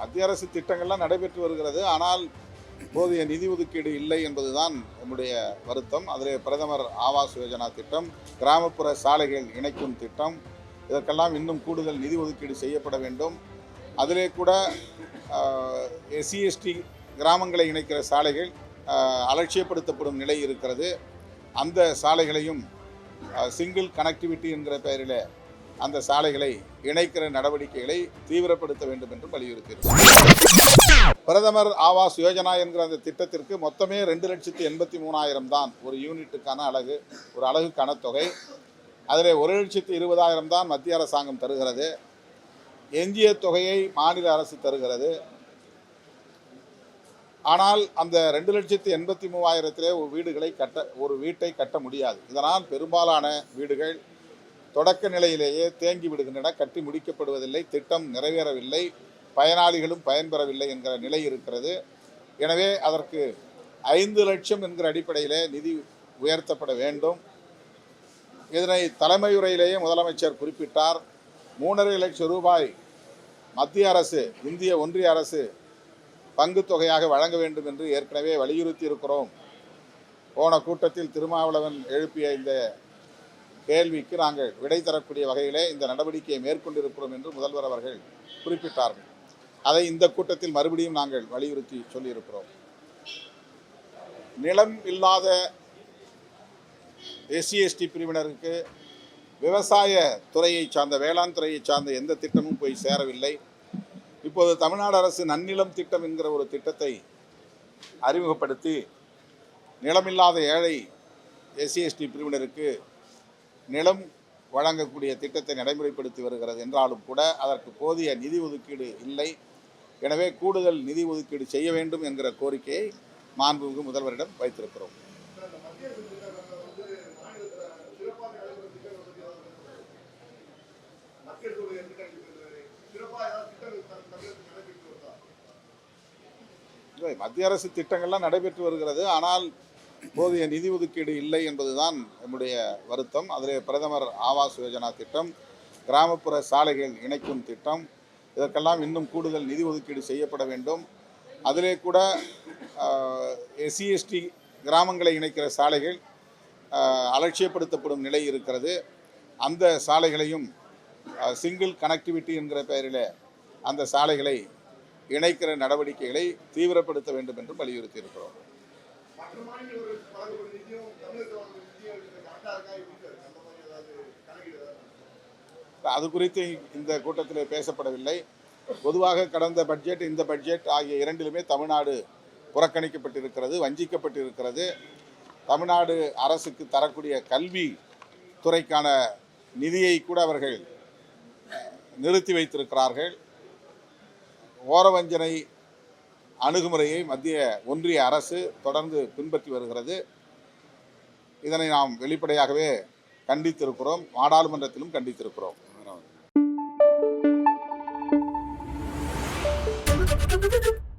மத்திய அரசு திட்டங்கள்லாம் நடைபெற்று வருகிறது. ஆனால் போதிய நிதி ஒதுக்கீடு இல்லை என்பதுதான் நம்முடைய வருத்தம். அதில் பிரதமர் ஆவாஸ் யோஜனா திட்டம் கிராமப்புற சாலைகள் இணைக்கும் திட்டம் இதற்கெல்லாம் இன்னும் கூடுதல் நிதி ஒதுக்கீடு செய்யப்பட வேண்டும். அதிலே கூட எஸ்சிஎஸ்டி கிராமங்களை இணைக்கிற சாலைகள் அலட்சியப்படுத்தப்படும் நிலை இருக்கிறது. அந்த சாலைகளையும் சிங்கிள் கனெக்டிவிட்டி என்கிற பெயரில் அந்த சாலைகளை இணைக்கிற நடவடிக்கைகளை தீவிரப்படுத்த வேண்டும் என்று வலியுறுத்தியிருக்கிறார். பிரதமர் ஆவாஸ் யோஜனா என்கிற அந்த திட்டத்திற்கு மொத்தமே ரெண்டு லட்சத்தி எண்பத்தி மூணாயிரம் தான் ஒரு யூனிட்டுக்கான அழகு ஒரு அழகுக்கான தொகை அதில் ஒரு லட்சத்தி இருபதாயிரம் தான் மத்திய அரசாங்கம் தருகிறது. எஞ்சிய தொகையை மாநில அரசு தருகிறது. ஆனால் அந்த ரெண்டு லட்சத்தி எண்பத்தி மூவாயிரத்திலே ஒரு வீடுகளை கட்ட ஒரு வீட்டை கட்ட முடியாது. இதனால் பெரும்பாலான வீடுகள் தொடக்க நிலையிலேயே தேங்கி விடுகின்றன. கட்டி முடிக்கப்படுவதில்லை திட்டம் நிறைவேறவில்லை பயனாளிகளும் பயன்பெறவில்லை என்கிற நிலை இருக்கிறது. எனவே அதற்கு ஐந்து லட்சம் என்கிற அடிப்படையிலே நிதி உயர்த்தப்பட வேண்டும். இதனை தலைமையுறையிலேயே முதலமைச்சர் குறிப்பிட்டார். மூன்றரை லட்சம் ரூபாய் மத்திய அரசு இந்திய ஒன்றிய அரசு பங்கு தொகையாக வழங்க வேண்டும் என்று ஏற்கனவே வலியுறுத்தி இருக்கிறோம் போன கூட்டத்தில் திருமாவளவன் எழுப்பிய இந்த கேள்விக்கு நாங்கள் விடை தரக்கூடிய வகையிலே இந்த நடவடிக்கையை மேற்கொண்டிருக்கிறோம் என்று முதல்வர் அவர்கள் குறிப்பிட்டார்கள் அதை இந்த கூட்டத்தில் மறுபடியும் நாங்கள் வலியுறுத்தி சொல்லியிருக்கிறோம். நிலம் இல்லாத எஸ்சி எஸ்டி பிரிவினருக்கு விவசாய துறையை சார்ந்த வேளாண் துறையை சார்ந்த எந்த திட்டமும் போய் சேரவில்லை. இப்போது தமிழ்நாடு அரசு நன்னிலம் திட்டம் என்கிற ஒரு திட்டத்தை அறிமுகப்படுத்தி நிலமில்லாத ஏழை எஸ்சி எஸ்டி பிரிவினருக்கு நிலம் வழங்கக்கூடிய திட்டத்தை நடைமுறைப்படுத்தி வருகிறது என்றாலும் கூட அதற்கு போதிய நிதி ஒதுக்கீடு இல்லை. எனவே கூடுதல் நிதி ஒதுக்கீடு செய்ய வேண்டும் என்கிற கோரிக்கையை மாண்புமிகு முதல்வரிடம் வைத்திருக்கிறோம். இல்லை, மத்திய அரசு திட்டங்கள்லாம் நடைபெற்று வருகிறது. ஆனால் போதிய நிதி ஒதுக்கீடு இல்லை என்பதுதான் நம்முடைய வருத்தம். அதில் பிரதமர் ஆவாஸ் யோஜனா திட்டம் கிராமப்புற சாலைகள் இணைக்கும் திட்டம் இதற்கெல்லாம் இன்னும் கூடுதல் நிதி ஒதுக்கீடு செய்யப்பட வேண்டும். அதிலே கூட எஸ்சிஎஸ்டி கிராமங்களை இணைக்கிற சாலைகள் அலட்சியப்படுத்தப்படும் நிலை இருக்கிறது. அந்த சாலைகளையும் சிங்கிள் கனெக்டிவிட்டி என்கிற பெயரில் அந்த சாலைகளை இணைக்கிற நடவடிக்கைகளை தீவிரப்படுத்த வேண்டும் என்று வலியுறுத்தி இருக்கிறோம் அது குறித்து இந்த கூட்டத்தில் பேசப்படவில்லை. பொதுவாக கடந்த பட்ஜெட் இந்த பட்ஜெட் ஆகிய இரண்டிலுமே தமிழ்நாடு புறக்கணிக்கப்பட்டிருக்கிறது வஞ்சிக்கப்பட்டிருக்கிறது. தமிழ்நாடு அரசுக்கு தரக்கூடிய கல்வி துறைக்கான நிதியை கூட அவர்கள் நிறுத்தி வைத்திருக்கிறார்கள். ஓரவஞ்சனை அணுகுமுறையை மத்திய ஒன்றிய அரசு தொடர்ந்து பின்பற்றி வருகிறது. இதனை நாம் வெளிப்படையாகவே கண்டித்திருக்கிறோம் நாடாளுமன்றத்திலும் கண்டித்திருக்கிறோம். Thank you.